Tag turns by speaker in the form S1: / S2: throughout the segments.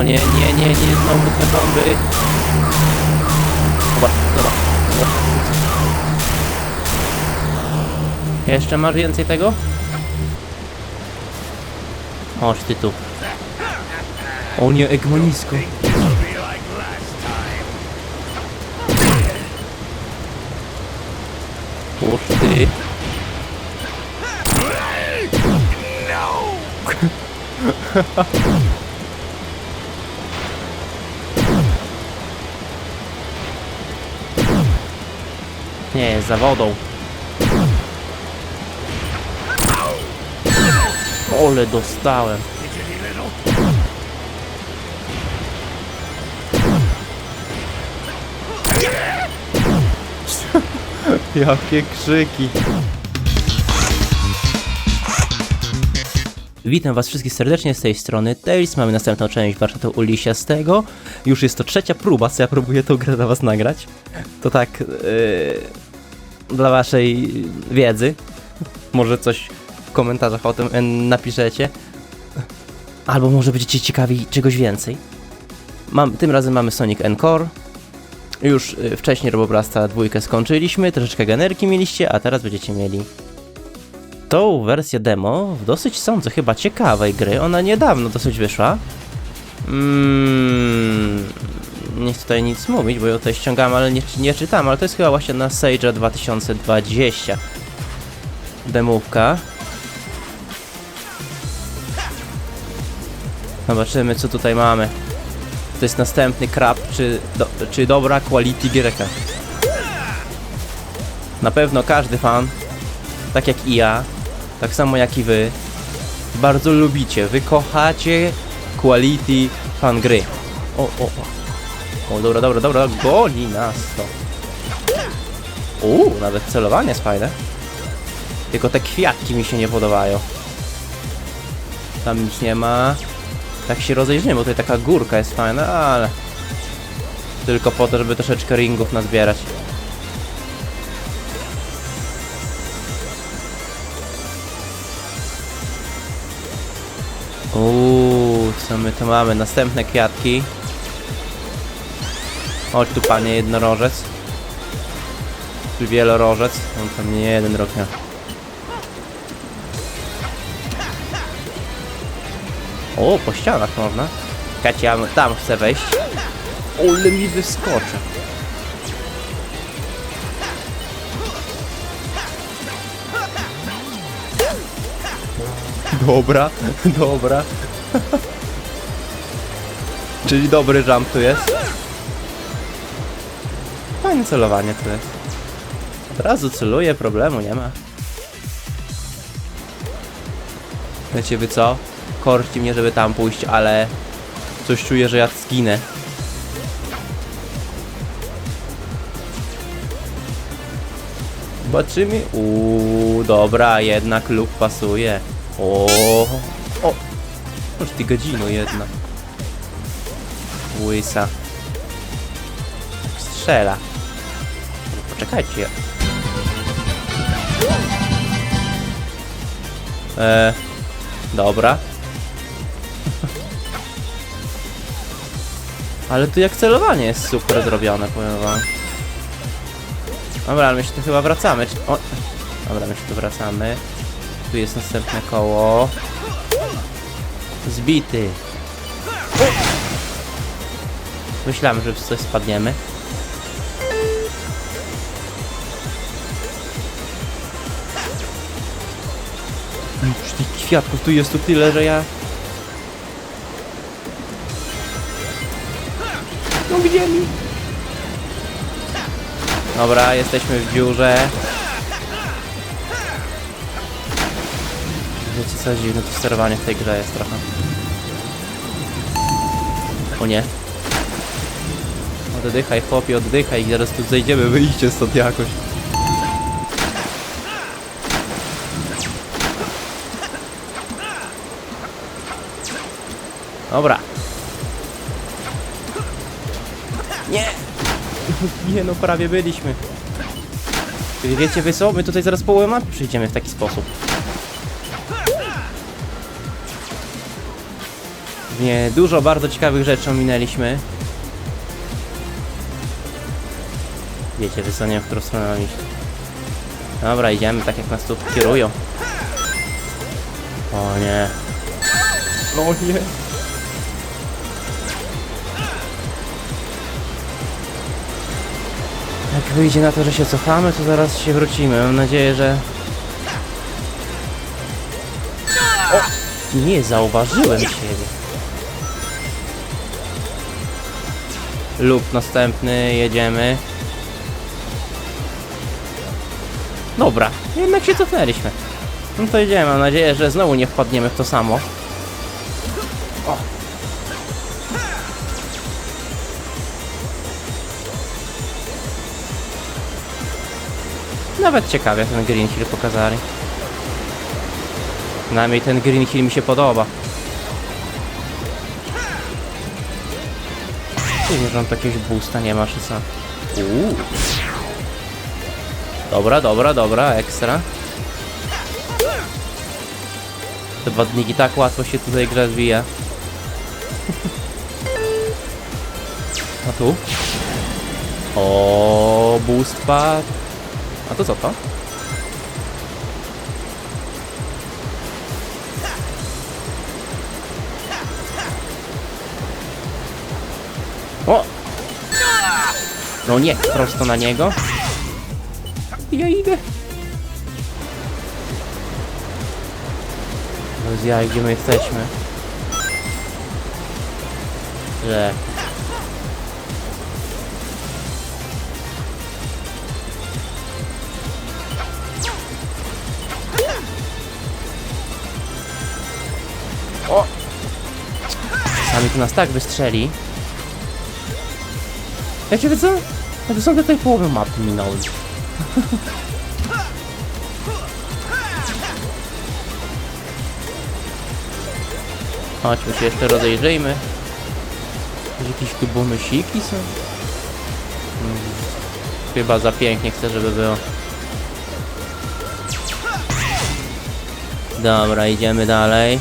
S1: O nie, nie, nie, nie, znowu te bomby. Dobra, dobra. Jeszcze masz więcej tego? Chodź ty tu. O nie, Egmonisko. Uż ty. Nie, jest za wodą. Ole dostałem. Jakie krzyki. Witam was wszystkich serdecznie z tej strony Tails. Mamy następną część warsztatu Ulisiastego. Już jest to trzecia próba, co ja próbuję tą grę dla was nagrać. To tak yy, dla waszej wiedzy. Może coś w komentarzach o tym napiszecie. Albo może będziecie ciekawi czegoś więcej. Mam, tym razem mamy Sonic Encore. Już y, wcześniej Robobrasta dwójkę skończyliśmy, troszeczkę generki mieliście, a teraz będziecie mieli tą wersję demo dosyć sądzę chyba ciekawej gry. Ona niedawno dosyć wyszła. Mm, nie chcę tutaj nic mówić, bo ją tutaj ściągam, ale nie, nie czytam, ale to jest chyba właśnie na Sage 2020 demówka. Zobaczymy co tutaj mamy. To jest następny krab, czy, do, czy dobra quality gierka. Na pewno każdy fan, tak jak i ja, tak samo jak i wy, bardzo lubicie, wy kochacie quality fan gry. O, o, o. O, dobra, dobra, dobra, goni nas to. Uuu, nawet celowanie jest fajne. Tylko te kwiatki mi się nie podobają. Tam nic nie ma. Tak się rozejrzymy, bo tutaj taka górka jest fajna, ale... Tylko po to, żeby troszeczkę ringów nazbierać. Tu mamy? Następne kwiatki. Chodź tu panie jednorożec. Tu wielorożec. On tam nie jeden rok miał. O, po ścianach można. Ja tam chcę wejść. Ole mi wyskoczy. Dobra, dobra. Czyli dobry jump tu jest. Fajne celowanie tu jest. Od razu celuję, problemu nie ma. Wiecie wy co? Korci mnie, żeby tam pójść, ale coś czuję, że ja zginę. Zobaczymy. Uuu, dobra, jednak lub pasuje. O, o, Noż ty godzino jedna. Łysa. Strzela. Poczekajcie. Eee, dobra. Ale tu jak celowanie jest super zrobione, powiem wam. Dobra, my się tu chyba wracamy. O, dobra, my się tu wracamy. Tu jest następne koło. Zbity. Myślałem, że w coś spadniemy. Już tych kwiatków tu jest tu tyle, że ja... No gdzie mi? Dobra, jesteśmy w dziurze. Wiecie co, dziwne to sterowanie w tej grze jest trochę. O nie. Oddychaj chłopie, oddychaj i zaraz tu zejdziemy, wyjście stąd jakoś. Dobra. Nie! Nie no, prawie byliśmy. Wiecie wy co? My tutaj zaraz połowę mapy przyjdziemy w taki sposób. Nie, dużo bardzo ciekawych rzeczy ominęliśmy. Wiecie, wy co nie wiem, w którą stronę mam iść. Dobra, idziemy tak jak nas tu kierują. O nie. No nie. Jak wyjdzie na to, że się cofamy, to zaraz się wrócimy. Mam nadzieję, że... O! Nie zauważyłem siebie. Lub następny, jedziemy. Dobra, jednak się cofnęliśmy. No to jedziemy, mam nadzieję, że znowu nie wpadniemy w to samo. O. Nawet ciekawie ten Green Hill pokazali. Przynajmniej ten Green Hill mi się podoba. Nie, że on jakiegoś boosta nie ma, czy co? Uuu. Dobra, dobra, dobra, ekstra. Te badniki tak łatwo się tutaj gra zbija. A tu? O, boost pad. A to co to? O! No nie, prosto na niego. Ja idę. Bez gdzie my jesteśmy? Że... O! Sami tu nas tak wystrzeli. Ja ciebie co? Ja to są tutaj połowę mapy minąłem. Chodźmy się jeszcze rozejrzyjmy. Jakieś tu bonusiki są? Hmm. Chyba za pięknie chcę, żeby było. Dobra, idziemy dalej.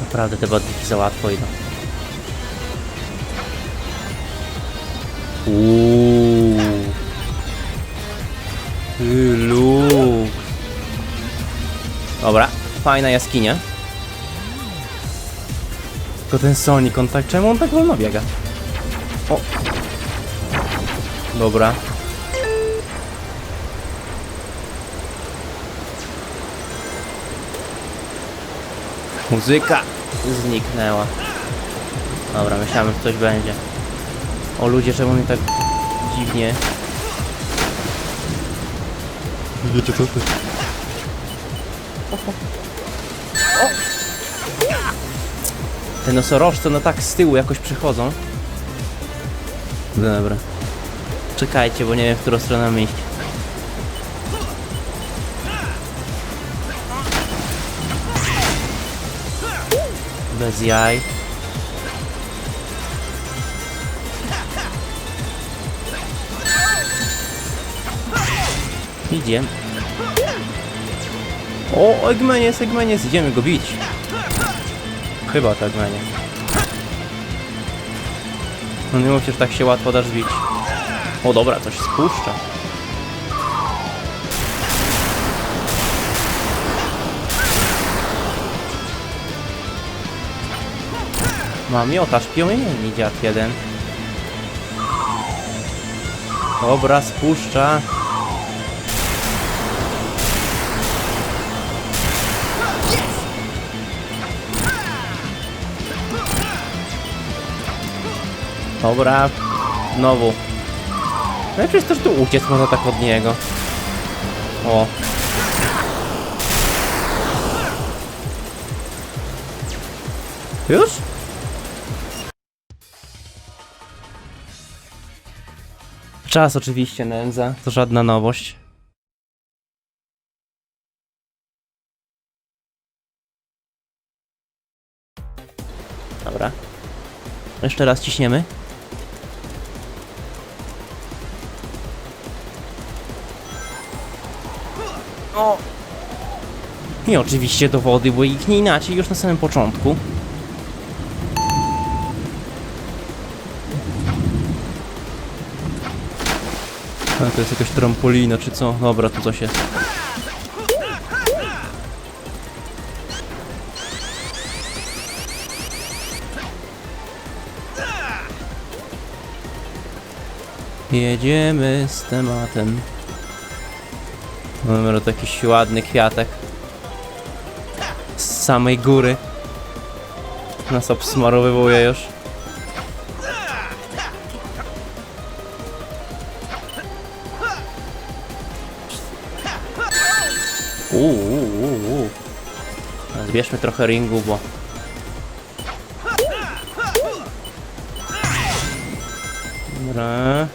S1: Naprawdę te badniki za łatwo idą. Uuu. Tylu. Dobra, fajna jaskinia. Tylko ten Sonic, on tak, czemu on tak wolno biega? O. Dobra. Muzyka zniknęła. Dobra, myślałem, że coś będzie. O ludzie, czemu mi tak dziwnie? Wiecie co ty? Te nosorożce no tak z tyłu jakoś przychodzą. Dobra. Czekajcie, bo nie wiem w którą stronę mam iść. Bez jaj. Idziemy. O, Eggmanies, Eggmanies, idziemy go bić. Chyba to Eggmanies. No nie mówcie, że tak się łatwo dasz zbić. O dobra, coś spuszcza. Mam miotacz piomieni, dziad jeden. Dobra, spuszcza. Dobra, znowu. No i przecież też tu uciec można tak od niego. O. Już? Czas oczywiście nędza, to żadna nowość. Dobra. Jeszcze raz ciśniemy. I oczywiście dowody, bo ich nie inaczej już na samym początku. A to jest jakaś trampolina czy co? Dobra, tu coś jest. Jedziemy z tematem. Mamy tu jakiś ładny kwiatek. Z samej góry. Nas obsmarowywuje już. Uuu. Zbierzmy trochę ringu, bo... Dobra.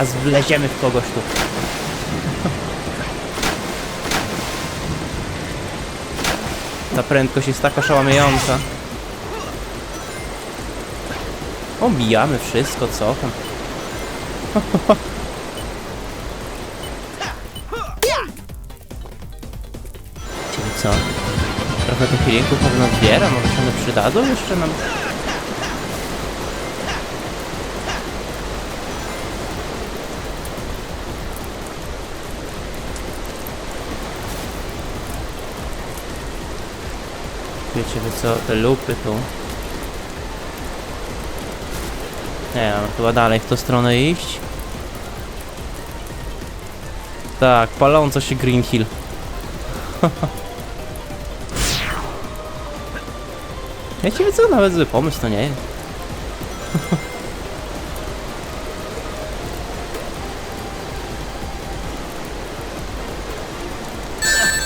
S1: Zaraz wleziemy w kogoś tu. Ta prędkość jest taka szałamiająca. Omijamy wszystko, co tam. Czyli co? Trochę tych healingów pewno zbiera, może się one przydadzą jeszcze nam? Wiecie wy co, te lupy tu. Nie, mam chyba dalej w tą stronę iść. Tak, paląco się Green Hill. Wiecie wy co, nawet zły pomysł to nie jest.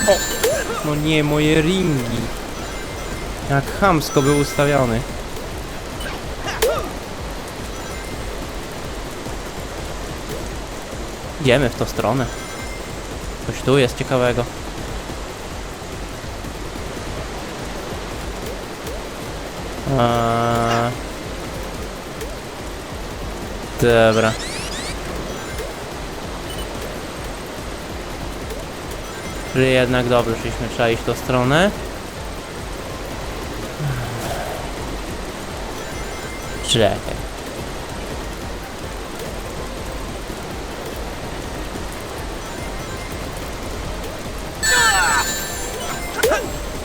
S1: O! No nie, moje ringi. Jak chamsko był ustawiony. Idziemy w tą stronę. Coś tu jest ciekawego. Eee... Dobra. Czyli jednak dobrze, szliśmy trzeba iść w tą stronę. Czekaj.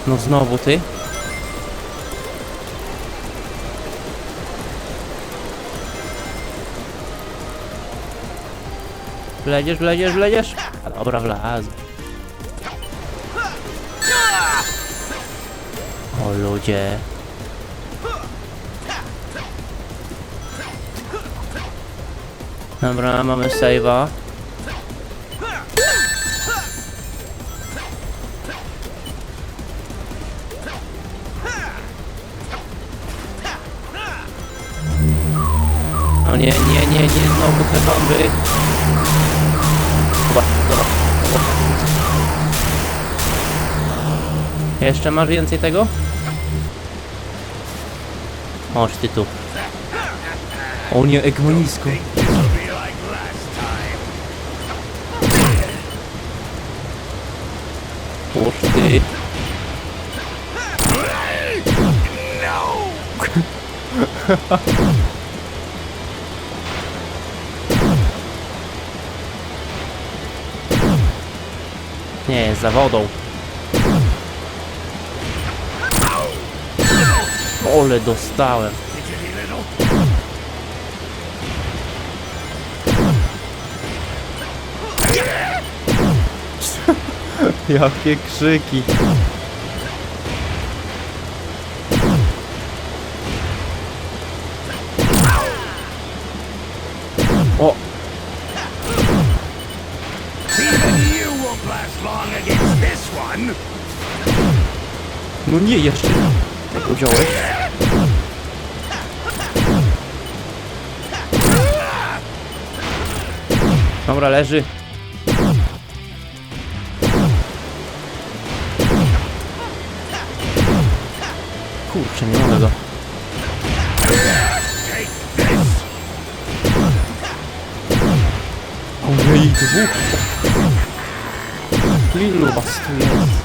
S1: No znowu ty? Wledziesz, wledziesz, wledziesz? A dobra, wlazł. O ludzie. Dobra, mamy save'a. O nie, nie, nie, nie, znowu te bomby. Dobra. Jeszcze masz więcej tego? Chodź ty tu. O nie, egmonisko. Nie, za wodą. Ole dostałem. Jakie krzyki. No nie, jeszcze. Jak go wziąłeś? Dobra, leży. Kurczę, nie mamy go. Ojej, dwóch. Lilu was tu jest.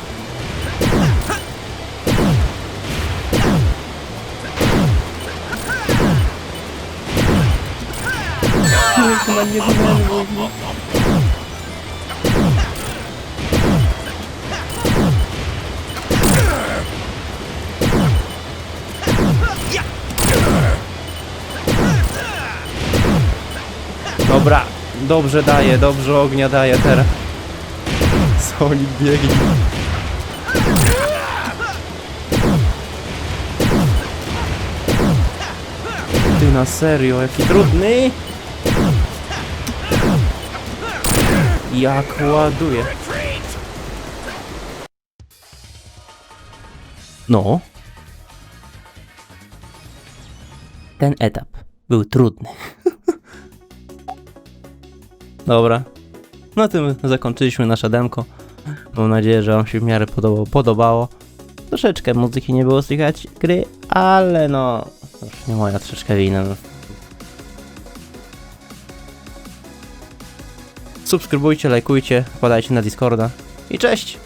S1: Na nie denerwuj. Dobra, dobrze daje, dobrze ognia daje teraz. Solid biegnie. Ty na serio, jaki trudny! Jak ładuje. No. Ten etap był trudny. Dobra. Na tym zakończyliśmy nasze demko. Mam nadzieję, że Wam się w miarę podobało. podobało. Troszeczkę muzyki nie było słychać gry, ale no. Nie moja troszeczkę wina. Subskrybujcie, lajkujcie, wpadajcie na Discorda. I cześć!